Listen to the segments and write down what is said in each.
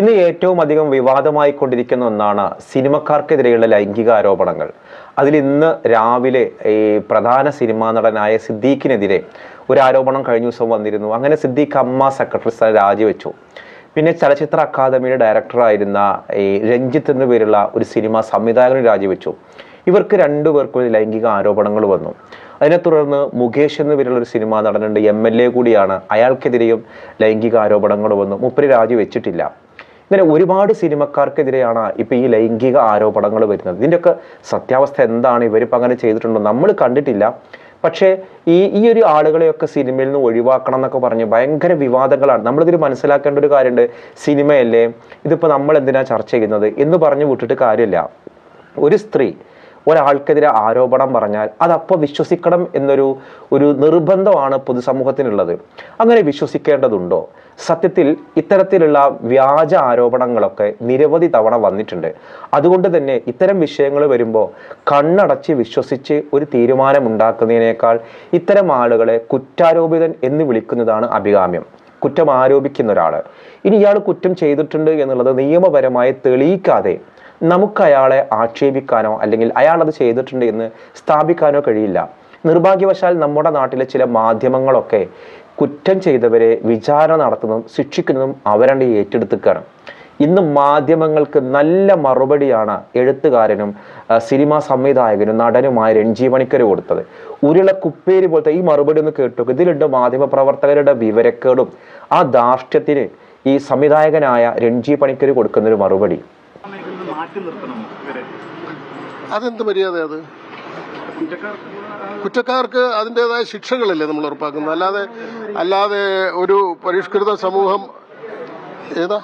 ഇന്ന് ഏറ്റവും അധികം വിവാദമായി കൊണ്ടിരിക്കുന്ന ഒന്നാണ് സിനിമക്കാർക്കെതിരെയുള്ള ലൈംഗിക ആരോപണങ്ങൾ. അതിൽ ഇന്ന് രാവിലെ ഈ പ്രധാന സിനിമാ നടനായ സിദ്ദീഖിനെതിരെ ഒരു ആരോപണം കഴിഞ്ഞ ദിവസം വന്നിരുന്നു. അങ്ങനെ സിദ്ദീഖ് അമ്മ സെക്രട്ടറി സ്ഥാനം രാജിവെച്ചു. പിന്നെ ചലച്ചിത്ര അക്കാദമിയുടെ ഡയറക്ടറായിരുന്ന ഈ രഞ്ജിത്ത് എന്നു പേരുള്ള ഒരു സിനിമ സംവിധായകനും രാജിവെച്ചു. ഇവർക്ക് രണ്ടുപേർക്കും ലൈംഗിക ആരോപണങ്ങൾ വന്നു. അതിനെ തുടർന്ന് മുകേഷ് എന്ന പേരുള്ള ഒരു സിനിമാ നടനുണ്ട് എം എൽ എ കൂടിയാണ്. അയാൾക്കെതിരെയും ലൈംഗിക ആരോപണങ്ങൾ വന്നു. മുപ്പര് രാജിവെച്ചിട്ടില്ല. ഇങ്ങനെ ഒരുപാട് സിനിമക്കാർക്കെതിരെയാണ് ഇപ്പൊ ഈ ലൈംഗിക ആരോപണങ്ങൾ വരുന്നത്. ഇതിന്റെയൊക്കെ സത്യാവസ്ഥ എന്താണ്? ഇവരിപ്പോൾ അങ്ങനെ ചെയ്തിട്ടുണ്ടോ? നമ്മൾ കണ്ടിട്ടില്ല. പക്ഷേ ഈ ഈ ഒരു ആളുകളെയൊക്കെ സിനിമയിൽ നിന്ന് ഒഴിവാക്കണം എന്നൊക്കെ പറഞ്ഞ് ഭയങ്കര വിവാദങ്ങളാണ്. നമ്മളിതിൽ മനസ്സിലാക്കേണ്ട ഒരു കാര്യമുണ്ട്. സിനിമയല്ലേ? ഇതിപ്പോൾ നമ്മൾ എന്തിനാ ചർച്ച ചെയ്യുന്നത്? എന്ന് പറഞ്ഞു വിട്ടിട്ട് കാര്യമില്ല. ഒരു സ്ത്രീ ഒരാൾക്കെതിരെ ആരോപണം പറഞ്ഞാൽ അതപ്പോൾ വിശ്വസിക്കണം എന്നൊരു ഒരു നിർബന്ധമാണ് പൊതുസമൂഹത്തിനുള്ളത്. അങ്ങനെ വിശ്വസിക്കേണ്ടതുണ്ടോ? സത്യത്തിൽ ഇത്തരത്തിലുള്ള വ്യാജ ആരോപണങ്ങളൊക്കെ നിരവധി തവണ വന്നിട്ടുണ്ട്. അതുകൊണ്ട് തന്നെ ഇത്തരം വിഷയങ്ങൾ വരുമ്പോൾ കണ്ണടച്ച് വിശ്വസിച്ച് ഒരു തീരുമാനമുണ്ടാക്കുന്നതിനേക്കാൾ ഇത്തരം ആളുകളെ കുറ്റാരോപിതൻ എന്ന് വിളിക്കുന്നതാണ് അഭികാമ്യം. കുറ്റം ആരോപിക്കുന്ന ഒരാൾ ഇനി ഇയാൾ കുറ്റം ചെയ്തിട്ടുണ്ട് എന്നുള്ളത് നിയമപരമായി തെളിയിക്കാതെ നമുക്ക് അയാളെ ആക്ഷേപിക്കാനോ അല്ലെങ്കിൽ അയാൾ അത് ചെയ്തിട്ടുണ്ട് എന്ന് സ്ഥാപിക്കാനോ കഴിയില്ല. നിർഭാഗ്യവശാൽ നമ്മുടെ നാട്ടിലെ ചില മാധ്യമങ്ങളൊക്കെ കുറ്റം ചെയ്തവരെ വിചാരണ നടത്തുന്നതും ശിക്ഷിക്കുന്നതും അവരണ്ട് ഏറ്റെടുത്തുക്കാണ്. ഇന്ന് മാധ്യമങ്ങൾക്ക് നല്ല മറുപടിയാണ് എഴുത്തുകാരനും സിനിമാ സംവിധായകനും നടനുമായ രഞ്ജി പണിക്കർ കൊടുത്തത്. ഉരുള കുപ്പേരി പോലത്തെ ഈ മറുപടി ഒന്ന് കേട്ടു ഇതിലുണ്ട് മാധ്യമ പ്രവർത്തകരുടെ വിവരക്കേടും. ആ ധാർഷ്ട്യത്തിന് ഈ സംവിധായകനായ രഞ്ജി പണിക്കർ കൊടുക്കുന്നൊരു മറുപടി. മാറ്റി നിർത്തണം. ഇവരെ. അതെന്ത് മര്യാദ അത്? കുറ്റക്കാർക്ക് അതിന്റെതായ ശിക്ഷകളല്ലേ നമ്മൾ ഉറപ്പാക്കുന്നത്. അല്ലാതെ അല്ലാതെ ഒരു പരിഷ്കൃത സമൂഹം ഏതാ?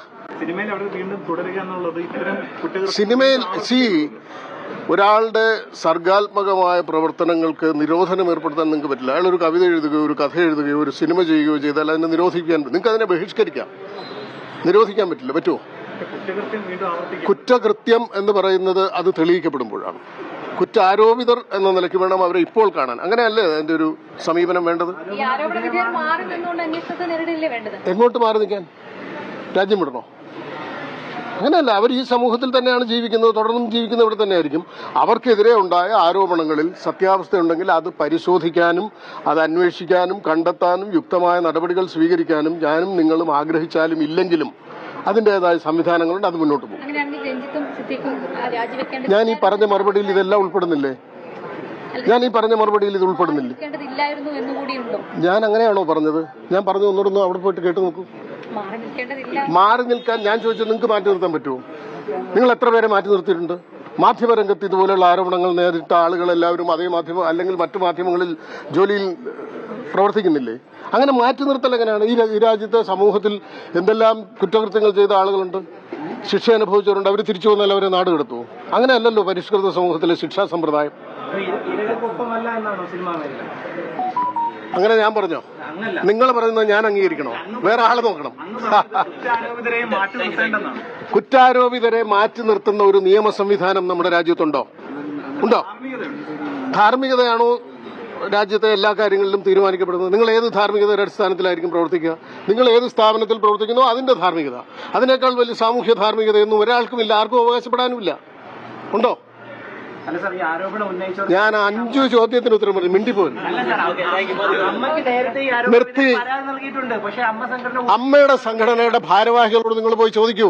സിനിമയിൽ സി ഒരാളുടെ സർഗാത്മകമായ പ്രവർത്തനങ്ങൾക്ക് നിരോധനം ഏർപ്പെടുത്താൻ നിങ്ങൾക്ക് പറ്റില്ല. അയാൾ ഒരു കവിത എഴുതുകയോ ഒരു കഥ എഴുതുകയോ ഒരു സിനിമ ചെയ്യുകയോ ചെയ്താൽ അതിനെ നിരോധിക്കാൻ നിങ്ങൾക്ക് അതിനെ ബഹിഷ്കരിക്കാം. നിരോധിക്കാൻ പറ്റില്ല. പറ്റുമോ കുറ്റകൃത്യം വീണ്ടും ആവർത്തിക്കും. കുറ്റകൃത്യം എന്ന് പറയുന്നത് അത് തെളിയിക്കപ്പെടുമ്പോഴാണ്. കുറ്റാരോപിതർ എന്ന നിലയ്ക്ക് വേണം അവരെ ഇപ്പോൾ കാണാൻ. അങ്ങനെയല്ലേ അതിന്റെ ഒരു സമീപനം വേണ്ടത്? എങ്ങോട്ട് മാറി നിൽക്കാൻ? രാജ്യം വിടണോ? അങ്ങനെയല്ല അവർ ഈ സമൂഹത്തിൽ തന്നെയാണ് ജീവിക്കുന്നത് തുടർന്നും ജീവിക്കുന്നത് ഇവിടെ തന്നെയായിരിക്കും. അവർക്കെതിരെ ഉണ്ടായ ആരോപണങ്ങളിൽ സത്യാവസ്ഥയുണ്ടെങ്കിൽ അത് പരിശോധിക്കാനും അത് അന്വേഷിക്കാനും കണ്ടെത്താനും യുക്തമായ നടപടികൾ സ്വീകരിക്കാനും ഞാനും നിങ്ങളും ആഗ്രഹിച്ചാലും ഇല്ലെങ്കിലും അതിന്റെതായ സംവിധാനങ്ങളുണ്ട് അത് മുന്നോട്ട് പോകും. ഞാൻ ഈ പറഞ്ഞ മറുപടിയിൽ ഇതെല്ലാം ഉൾപ്പെടുന്നില്ലേ? ഞാൻ ഈ പറഞ്ഞ മറുപടിയിൽ ഇത് ഉൾപ്പെടുന്നില്ല? ഞാൻ അങ്ങനെയാണോ പറഞ്ഞത്? ഞാൻ പറഞ്ഞു ഒന്നോടൊന്നും അവിടെ പോയിട്ട് കേട്ട് നോക്കൂ. മാറി നിൽക്കാൻ ഞാൻ ചോദിച്ചത് നിങ്ങൾക്ക് മാറ്റി നിർത്താൻ പറ്റുമോ? നിങ്ങൾ എത്ര പേരെ മാറ്റി നിർത്തിയിട്ടുണ്ട്? മാധ്യമരംഗത്ത് ഇതുപോലെയുള്ള ആരോപണങ്ങൾ നേരിട്ട ആളുകൾ എല്ലാവരും അതേ മാധ്യമം അല്ലെങ്കിൽ മറ്റു മാധ്യമങ്ങളിൽ ജോലിയിൽ പ്രവർത്തിക്കുന്നില്ലേ? അങ്ങനെ മാറ്റി നിർത്തൽ എങ്ങനെയാണ്? ഈ ഈ രാജ്യത്തെ സമൂഹത്തിൽ എന്തെല്ലാം കുറ്റകൃത്യങ്ങൾ ചെയ്ത ആളുകളുണ്ട്? ശിക്ഷ അനുഭവിച്ചവരുണ്ട്. അവർ തിരിച്ചു വന്നാൽ അവരെ നാട് കെടുത്തു അങ്ങനെയല്ലല്ലോ പരിഷ്കൃത സമൂഹത്തിലെ ശിക്ഷാ സമ്പ്രദായം. അങ്ങനെ ഞാൻ പറഞ്ഞോ? നിങ്ങൾ പറയുന്നത് ഞാൻ അംഗീകരിക്കണോ? വേറെ ആളെ നോക്കണം. കുറ്റാരോപിതരെ മാറ്റി നിർത്തുന്ന ഒരു നിയമ സംവിധാനം നമ്മുടെ രാജ്യത്തുണ്ടോ? ഉണ്ടോ? ധാർമ്മികതയാണോ രാജ്യത്തെ എല്ലാ കാര്യങ്ങളിലും തീരുമാനിക്കപ്പെടുന്നത്? നിങ്ങൾ ഏത് ധാർമ്മികതയുടെ അടിസ്ഥാനത്തിലായിരിക്കും പ്രവർത്തിക്കുക? നിങ്ങൾ ഏത് സ്ഥാപനത്തിൽ പ്രവർത്തിക്കുന്നു? അതിന്റെ ധാർമ്മികത. അതിനേക്കാൾ വലിയ സാമൂഹ്യ ധാർമ്മികതയൊന്നും ഒരാൾക്കും ഇല്ല ആർക്കും അവകാശപ്പെടാനുമില്ല. ഉണ്ടോ അല്ല സാർ ഈ ആരോപണം ഉന്നയിച്ചവർ ഞാൻ അഞ്ചു ചോദ്യത്തിന് ഉത്തരം പറഞ്ഞു. മിണ്ടിപ്പോയി നിർത്തി. അമ്മയുടെ സംഘടനയുടെ ഭാരവാഹികളോട് നിങ്ങൾ പോയി ചോദിക്കൂ.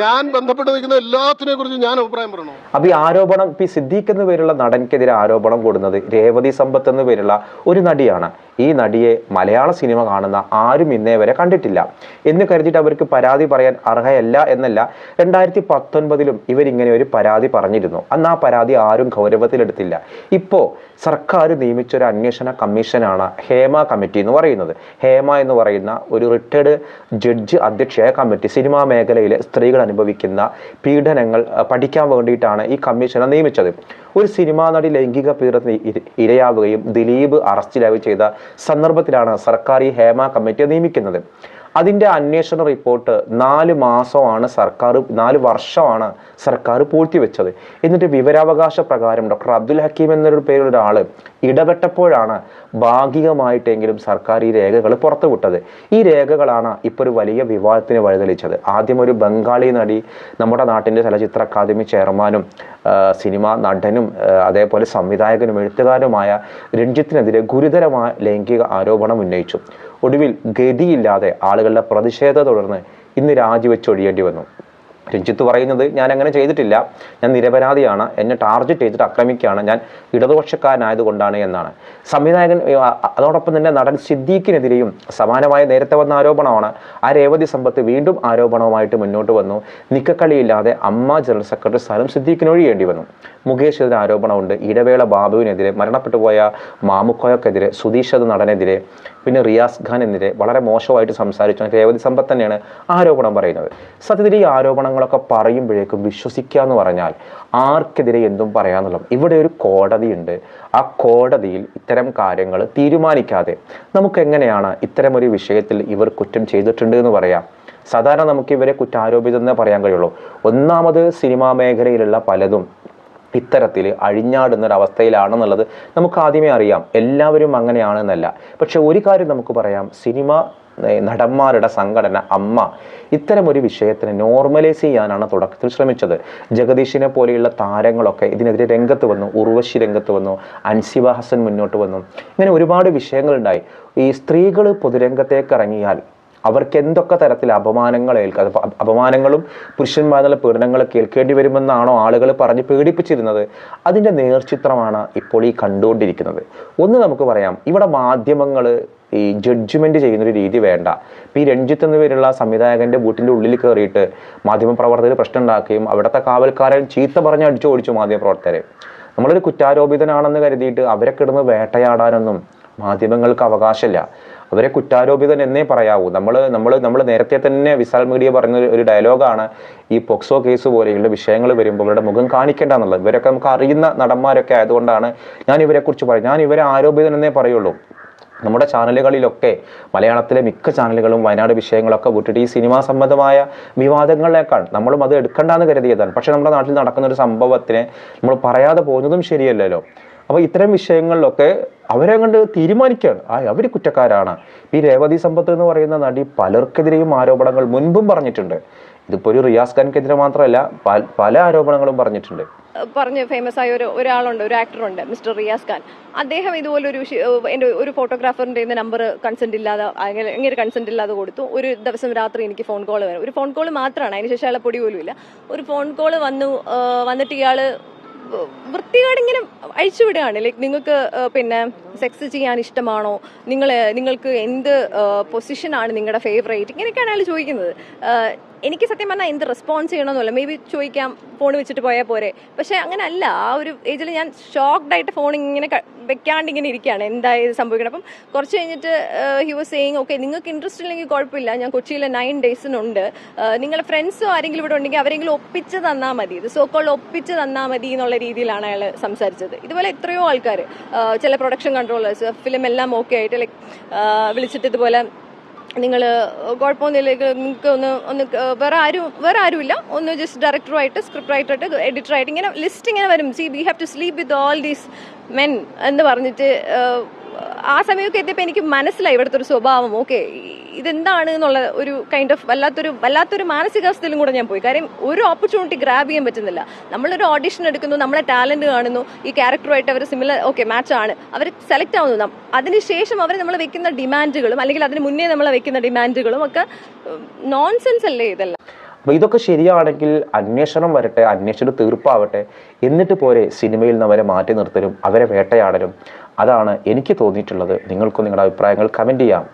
ഞാൻ ബന്ധപ്പെട്ട് നിൽക്കുന്ന എല്ലാത്തിനെ കുറിച്ച് ഞാൻ അഭിപ്രായം പറയണോ? അപ്പൊ ഈ ആരോപണം പി സിദ്ദീഖ് എന്ന പേരുള്ള നടൻക്കെതിരെ ആരോപണം കൂടുന്നത് രേവതി സമ്പത്ത് എന്ന പേരുള്ള ഒരു നടിയാണ്. ഈ നടിയെ മലയാള സിനിമ കാണുന്ന ആരും ഇന്നേ വരെ കണ്ടിട്ടില്ല. എന്ന് കരുതിയിട്ട് അവർക്ക് പരാതി പറയാൻ അർഹയല്ല എന്നല്ല. രണ്ടായിരത്തി പത്തൊൻപതിലും ഇവരിങ്ങനെ ഒരു പരാതി പറഞ്ഞിരുന്നു. അന്ന് ആ പരാതി ആരും ഗൗരവത്തിലെടുത്തില്ല. ഇപ്പോൾ സർക്കാർ നിയമിച്ച ഒരു അന്വേഷണ കമ്മീഷനാണ് ഹേമ കമ്മിറ്റി എന്ന് പറയുന്നത്. ഹേമ എന്ന് പറയുന്ന ഒരു റിട്ടയർഡ് ജഡ്ജ് അധ്യക്ഷയായ കമ്മിറ്റി സിനിമാ മേഖലയിലെ സ്ത്രീകൾ അനുഭവിക്കുന്ന പീഡനങ്ങൾ പഠിക്കാൻ വേണ്ടിയിട്ടാണ് ഈ കമ്മീഷനെ നിയമിച്ചത്. ഒരു സിനിമാ നടി ലൈംഗിക പീഡന ഇര- ഇരയാവുകയും ദിലീപ് അറസ്റ്റിലാവുകയും ചെയ്ത സന്ദർഭത്തിലാണ് സർക്കാർ ഈ ഹേമ കമ്മിറ്റിയെ നിയമിക്കുന്നത്. അതിന്റെ അന്വേഷണ റിപ്പോർട്ട് നാല് മാസമാണ് സർക്കാർ നാല് വർഷമാണ് സർക്കാർ പൂഴ്ത്തിവെച്ചത്. എന്നിട്ട് വിവരാവകാശ പ്രകാരം ഡോക്ടർ അബ്ദുൽ ഹക്കീം എന്നൊരു പേരുള്ള ഒരാൾ ഇടപെട്ടപ്പോഴാണ് ഭാഗികമായിട്ടെങ്കിലും സർക്കാർ ഈ രേഖകൾ പുറത്തുവിട്ടത്. ഈ രേഖകളാണ് ഇപ്പോൾ ഒരു വലിയ വിവാദത്തിന് വഴിതെളിച്ചത്. ആദ്യം ഒരു ബംഗാളി നടി നമ്മുടെ നാട്ടിന്റെ ചലച്ചിത്ര അക്കാദമി ചെയർമാനും സിനിമ നടനും അതേപോലെ സംവിധായകനും എഴുത്തുകാരുമായ രഞ്ജിത്തിനെതിരെ ഗുരുതരമായ ലൈംഗിക ആരോപണം ഉന്നയിച്ചു. ഒടുവിൽ ഗതിയില്ലാതെ ആളുകളുടെ പ്രതിഷേധത്തെ തുടർന്ന് ഇന്ന് രാജിവെച്ചൊഴിയേണ്ടി വന്നു. രഞ്ജിത്ത് പറയുന്നത് ഞാൻ അങ്ങനെ ചെയ്തിട്ടില്ല. ഞാൻ നിരപരാധിയാണ്. എന്നെ ടാർജറ്റ് ചെയ്തിട്ട് ആക്രമിക്കുകയാണ് ഞാൻ ഇടതുപക്ഷക്കാരനായതുകൊണ്ടാണ് എന്നാണ്. സംവിധായകൻ അതോടൊപ്പം തന്നെ നടൻ സിദ്ദീഖിനെതിരെയും സമാനമായ നേരത്തെ വന്ന ആരോപണമാണ്. ആ രേവതി സമ്പത്ത് വീണ്ടും ആരോപണവുമായിട്ട് മുന്നോട്ട് വന്നു. നിക്കക്കളിയില്ലാതെ അമ്മ ജനറൽ സെക്രട്ടറി സ്ഥലം സിദ്ദീഖിന് ഒഴിയേണ്ടി വന്നു. എതിരെ ആരോപണമുണ്ട്. ഇടവേള ബാബുവിനെതിരെ മരണപ്പെട്ടു പോയ മാമുക്കോയക്കെതിരെ സുധീഷ് എന്ന നടനെതിരെ പിന്നെ റിയാസ് ഖാൻ ഖാനെതിരെ വളരെ മോശമായിട്ട് സംസാരിച്ചു. രേവതി സമ്പത്ത് തന്നെയാണ് ആരോപണം പറയുന്നത്. സത്യത്തിൽ ഈ ആരോപണങ്ങളൊക്കെ പറയുമ്പോഴേക്കും വിശ്വസിക്കുക എന്ന് പറഞ്ഞാൽ ആർക്കെതിരെ എന്തും പറയാന്നുള്ള ഇവിടെ ഒരു കോടതിയുണ്ട്. ആ കോടതിയിൽ ഇത്തരം കാര്യങ്ങൾ തീരുമാനിക്കാതെ നമുക്ക് എങ്ങനെയാണ് ഇത്തരം ഒരു വിഷയത്തിൽ ഇവർ കുറ്റം ചെയ്തിട്ടുണ്ട് എന്ന് പറയാം? സാധാരണ നമുക്ക് ഇവരെ കുറ്റാരോപിതമെന്നേ പറയാൻ കഴിയുള്ളൂ. ഒന്നാമത് സിനിമാ മേഖലയിലുള്ള പലതും ഇത്തരത്തിൽ അഴിഞ്ഞാടുന്ന ഒരു അവസ്ഥയിലാണെന്നുള്ളത് നമുക്ക് ആദ്യമേ അറിയാം. എല്ലാവരും അങ്ങനെയാണെന്നല്ല. പക്ഷെ ഒരു കാര്യം നമുക്ക് പറയാം. സിനിമ നടന്മാരുടെ സംഘടന അമ്മ ഇത്തരം ഒരു വിഷയത്തിന് നോർമലൈസ് ചെയ്യാനാണ് തുടക്കത്തിൽ ശ്രമിച്ചത്. ജഗദീഷിനെ പോലെയുള്ള താരങ്ങളൊക്കെ ഇതിനെതിരെ രംഗത്ത് വന്നു ഉർവശി രംഗത്ത് വന്നു അൻസിബ ഹസൻ മുന്നോട്ട് വന്നു. ഇങ്ങനെ ഒരുപാട് വിഷയങ്ങളുണ്ടായി. ഈ സ്ത്രീകൾ പൊതുരംഗത്തേക്ക് ഇറങ്ങിയാൽ അവർക്ക് എന്തൊക്കെ തരത്തിൽ അപമാനങ്ങൾ ഏൽക്കാം അപമാനങ്ങളും പുരുഷന്മാരുടെ പീഡനങ്ങൾ കേൾക്കേണ്ടി വരുമെന്നാണോ ആളുകൾ പറഞ്ഞ് പേടിപ്പിച്ചിരുന്നത്? അതിന്റെ നേർചിത്രമാണ് ഇപ്പോൾ ഈ കണ്ടുകൊണ്ടിരിക്കുന്നത്. ഒന്ന് നമുക്ക് പറയാം ഇവിടെ മാധ്യമങ്ങൾ ഈ ജഡ്ജ്മെന്റ് ചെയ്യുന്നൊരു രീതി വേണ്ട. ഇപ്പം ഈ രഞ്ജിത്ത് എന്ന പേരുള്ള സംവിധായകന്റെ വീട്ടിന്റെ ഉള്ളിൽ കയറിയിട്ട് മാധ്യമപ്രവർത്തകർ പ്രശ്നം ഉണ്ടാക്കുകയും അവിടുത്തെ കാവൽക്കാരൻ ചീത്ത പറഞ്ഞ് അടിച്ചു ഓടിച്ചു മാധ്യമപ്രവർത്തകരെ. നമ്മളൊരു കുറ്റാരോപിതനാണെന്ന് കരുതിയിട്ട് അവരെ കിടന്ന് വേട്ടയാടാനൊന്നും മാധ്യമങ്ങൾക്ക് അവകാശമില്ല. അവരെ കുറ്റാരോപിതൻ എന്നേ പറയാവൂ. നമ്മൾ നമ്മൾ നമ്മൾ നേരത്തെ തന്നെ വിശാൽ മീഡിയ പറഞ്ഞ ഒരു- ഒരു ഡയലോഗാണ് ഈ പോക്സോ കേസ് പോലെയുള്ള വിഷയങ്ങൾ വരുമ്പോൾ ഇവരുടെ മുഖം കാണിക്കേണ്ട എന്നുള്ളത് ഇവരൊക്കെ നമുക്ക് അറിയുന്ന നടന്മാരൊക്കെ ആയതുകൊണ്ടാണ് ഞാൻ ഇവരെക്കുറിച്ച് പറയും ഞാൻ ഇവരെ ആരോപിതൻ എന്നേ പറയുള്ളൂ. നമ്മുടെ ചാനലുകളിലൊക്കെ മലയാളത്തിലെ മിക്ക ചാനലുകളും വയനാട് വിഷയങ്ങളൊക്കെ വിട്ടിട്ട് ഈ സിനിമാ സംബന്ധമായ വിവാദങ്ങളേക്കാൾ നമ്മളും അത് എടുക്കണ്ടെന്ന് കരുതിയതാണ്. പക്ഷെ നമ്മുടെ നാട്ടിൽ നടക്കുന്ന ഒരു സംഭവത്തിനെ നമ്മൾ പറയാതെ പോകുന്നതും ശരിയല്ലല്ലോ. അപ്പോൾ ഇത്തരം വിഷയങ്ങളിലൊക്കെ അവരെ കണ്ട് തീരുമാനിക്കുകയാണ് ആ അവർ കുറ്റക്കാരാണ്. ഈ രേവതി സമ്പത്ത് എന്ന് പറയുന്ന നടി പലർക്കെതിരെയും ആരോപണങ്ങൾ മുൻപും പറഞ്ഞിട്ടുണ്ട്. ഇതിപ്പോൾ ഒരു റിയാസ് ഖാൻക്കെതിരെ മാത്രമല്ല പല ആരോപണങ്ങളും പറഞ്ഞിട്ടുണ്ട്. പറഞ്ഞ് ഫേമസ് ആയ ഒരു ഒരാളുണ്ട് ഒരു ആക്ടറുണ്ട് മിസ്റ്റർ റിയാസ് ഖാൻ. അദ്ദേഹം ഇതുപോലൊരു എന്റെ ഒരു ഫോട്ടോഗ്രാഫറിന്റെ നമ്പർ കൺസെന്റ് ഇല്ലാതെ അങ്ങനെ കൺസെന്റ് ഇല്ലാതെ കൊടുത്തു. ഒരു ദിവസം രാത്രി എനിക്ക് ഫോൺ കോൾ വരും. ഒരു ഫോൺ കോൾ മാത്രമാണ് അതിനുശേഷം അയാളെ പൊടി പോലും ഇല്ല. ഒരു ഫോൺ കോൾ വന്നു വന്നിട്ട് ഇയാൾ വൃത്തികേട് ഇങ്ങനെ അഴിച്ചുവിടുകയാണ് ലൈക്ക് നിങ്ങൾക്ക് പിന്നെ സെക്സ് ചെയ്യാൻ ഇഷ്ടമാണോ? നിങ്ങൾ നിങ്ങൾക്ക് എന്ത് പൊസിഷനാണ് നിങ്ങളുടെ ഫേവറേറ്റ് ഇങ്ങനെയൊക്കെയാണ് അയാൾ ചോദിക്കുന്നത്. എനിക്ക് സത്യം പറഞ്ഞാൽ എന്ത് റെസ്പോൺസ് ചെയ്യണമെന്നല്ല മേ ബി ചോദിക്കാം ഫോൺ വെച്ചിട്ട് പോയാൽ പോരെ. പക്ഷേ അങ്ങനെ അല്ല ആ ഒരു ഏജിൽ ഞാൻ ഷോക്ക്ഡ് ആയിട്ട് ഫോൺ ഇങ്ങനെ വെക്കാണ്ട് ഇങ്ങനെ ഇരിക്കുകയാണ്. എന്തായത് സംഭവിക്കണം? അപ്പം കുറച്ച് കഴിഞ്ഞിട്ട് ഹി വാസ് സെയിങ് ഓക്കെ നിങ്ങൾക്ക് ഇൻട്രസ്റ്റ് ഇല്ലെങ്കിൽ കുഴപ്പമില്ല. ഞാൻ കൊച്ചിയിൽ നയൻ ഡേയ്സിനുണ്ട് നിങ്ങളുടെ ഫ്രണ്ട്സോ ആരെങ്കിലും ഇവിടെ ഉണ്ടെങ്കിൽ അവരെങ്കിലും ഒപ്പിച്ച് തന്നാൽ മതി. ഇത് സോ സോക്കോൾ ഒപ്പിച്ച് തന്നാൽ മതി എന്നുള്ള രീതിയിലാണ് അയാൾ സംസാരിച്ചത്. ഇതുപോലെ എത്രയോ ആൾക്കാർ ചില പ്രൊഡക്ഷൻ കൺട്രോളേഴ്സ് ഫിലിം എല്ലാം ഓക്കെ ആയിട്ട് ലൈക്ക് വിളിച്ചിട്ട് ഇതുപോലെ നിങ്ങൾ കുഴപ്പമൊന്നുമില്ല നിങ്ങൾക്ക് ഒന്ന് ഒന്ന് വേറെ ആരും വേറെ ആരുമില്ല. ഒന്ന് ജസ്റ്റ് ഡയറക്ടറുമായിട്ട് സ്ക്രിപ്റ്റ് റൈറ്ററായിട്ട് എഡിറ്ററായിട്ട് ഇങ്ങനെ ലിസ്റ്റ് ഇങ്ങനെ വരും. See we have to sleep with all these men എന്ന് പറഞ്ഞിട്ട് ആ സമയമൊക്കെ എത്തിയപ്പോൾ എനിക്ക് മനസ്സിലായി ഇവിടുത്തെ ഒരു സ്വഭാവം. ഓക്കെ ഇതെന്താണ് എന്നുള്ള ഒരു കൈൻഡ് ഓഫ് വല്ലാത്തൊരു വല്ലാത്തൊരു മാനസികാവസ്ഥയിലും കൂടെ ഞാൻ പോയി. കാര്യം ഒരു ഓപ്പർച്യൂണിറ്റി ഗ്രാബ് ചെയ്യാൻ പറ്റുന്നില്ല. നമ്മളൊരു ഓഡിഷൻ എടുക്കുന്നു നമ്മളെ ടാലന്റ് കാണുന്നു ഈ ക്യാരക്ടറുമായിട്ട് അവർ സിമിലർ ഓക്കെ മാച്ച് ആണ്. അവർ സെലക്ട് ആവുന്നു. അതിനുശേഷം അവർ നമ്മൾ വെക്കുന്ന ഡിമാൻഡുകളും അല്ലെങ്കിൽ അതിന് മുന്നേ നമ്മൾ വെക്കുന്ന ഡിമാൻഡുകളും ഒക്കെ നോൺസെൻസ് അല്ലേ ഇതെല്ലാം? അപ്പോൾ ഇതൊക്കെ ശരിയാണെങ്കിൽ അന്വേഷണം വരട്ടെ അന്വേഷണം തീർപ്പാവട്ടെ എന്നിട്ട് പോരെ സിനിമയിൽ നിന്ന് അവരെ മാറ്റി നിർത്തലും അവരെ വേട്ടയാടലും. അതാണ് എനിക്ക് തോന്നിയിട്ടുള്ളത്. നിങ്ങൾക്കും നിങ്ങളുടെ അഭിപ്രായങ്ങൾ കമന്റ് ചെയ്യാം.